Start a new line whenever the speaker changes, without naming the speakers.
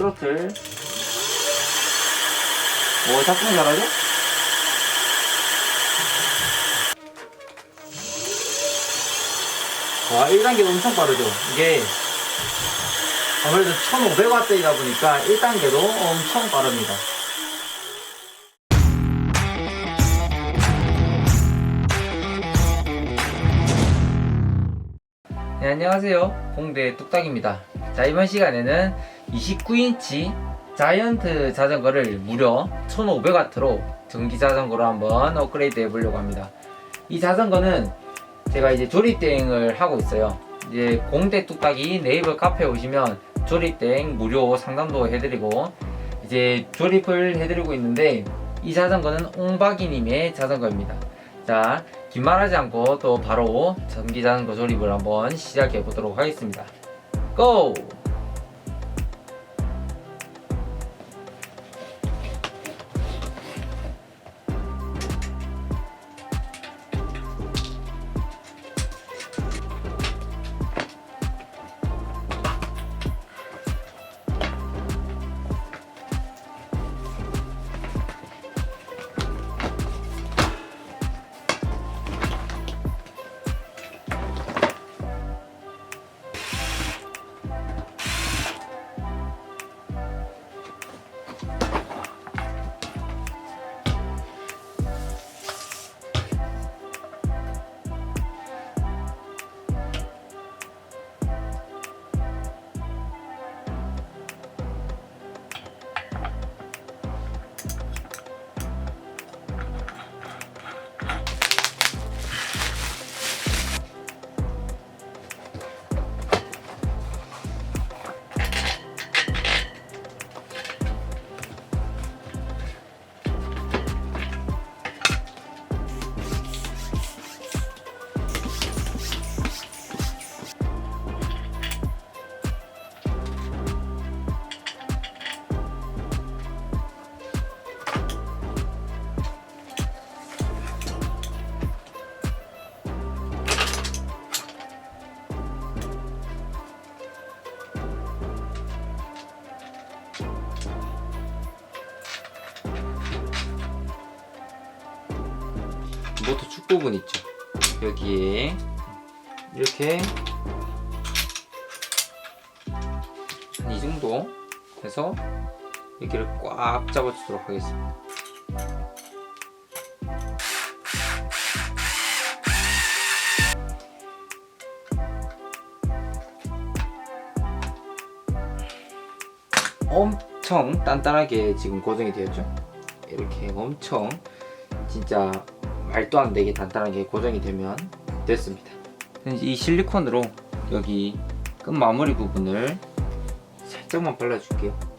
스로틀 오 작동 잘하죠? 와 1단계도 엄청 빠르죠 이게 아무래도 1500W이다 보니까 1단계도 엄청 빠릅니다 네, 안녕하세요. 공대 뚝딱입니다. 자, 이번 시간에는 29인치 자이언트 자전거를 무려 1500W로 전기 자전거로 한번 업그레이드 해보려고 합니다. 이 자전거는 제가 이제 조립 대행을 하고 있어요. 이제 공대 뚝딱이 네이버 카페에 오시면 조립 대행 무료 상담도 해드리고 이제 조립을 해드리고 있는데 이 자전거는 옹박이님의 자전거입니다. 자, 긴 말하지 않고 또 바로 전기 자전거 조립을 한번 시작해 보도록 하겠습니다. 고! 모터 축 부분 있죠. 여기에 이렇게 한 이 정도 해서 여기를 꽉 잡아주도록 하겠습니다. 엄청 단단하게 지금 고정이 되었죠. 이렇게 엄청 진짜 말도 안 되게 단단하게 고정이 되면 됐습니다. 이 실리콘으로 여기 끝 마무리 부분을 살짝만 발라줄게요.